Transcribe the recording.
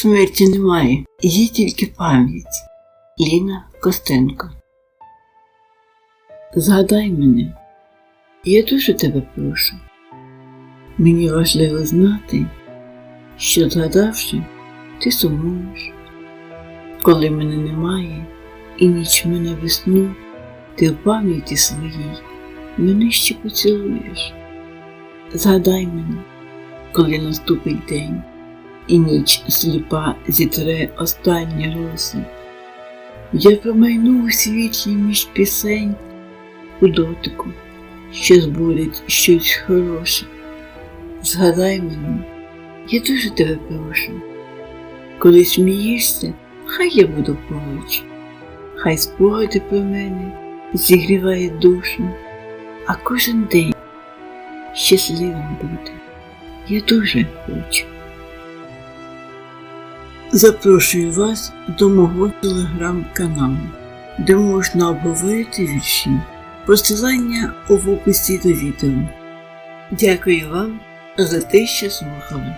Смерті немає, є тільки пам'ять. Ліна Костенко. Згадай мене, я дуже тебе прошу. Мені важливо знати, що згадавши, ти сумуєш. Коли мене немає, і ніч мене весну, ти в пам'яті своїй мене ще поцілуєш. Згадай мене, коли наступить день, і ніч сліпа зітре останні роси. Я промайну у світлі між пісень у дотику, що збурять щось хороше. Згадай мене, я дуже тебе прошу. Коли смієшся, хай я буду поруч, хай спогади про мене зігріває душу, а кожен день щасливим буде. Я дуже хочу. Запрошую вас до мого телеграм-каналу, де можна обговорити вірші. Посилання в описі до відео. Дякую вам за те, що слухали.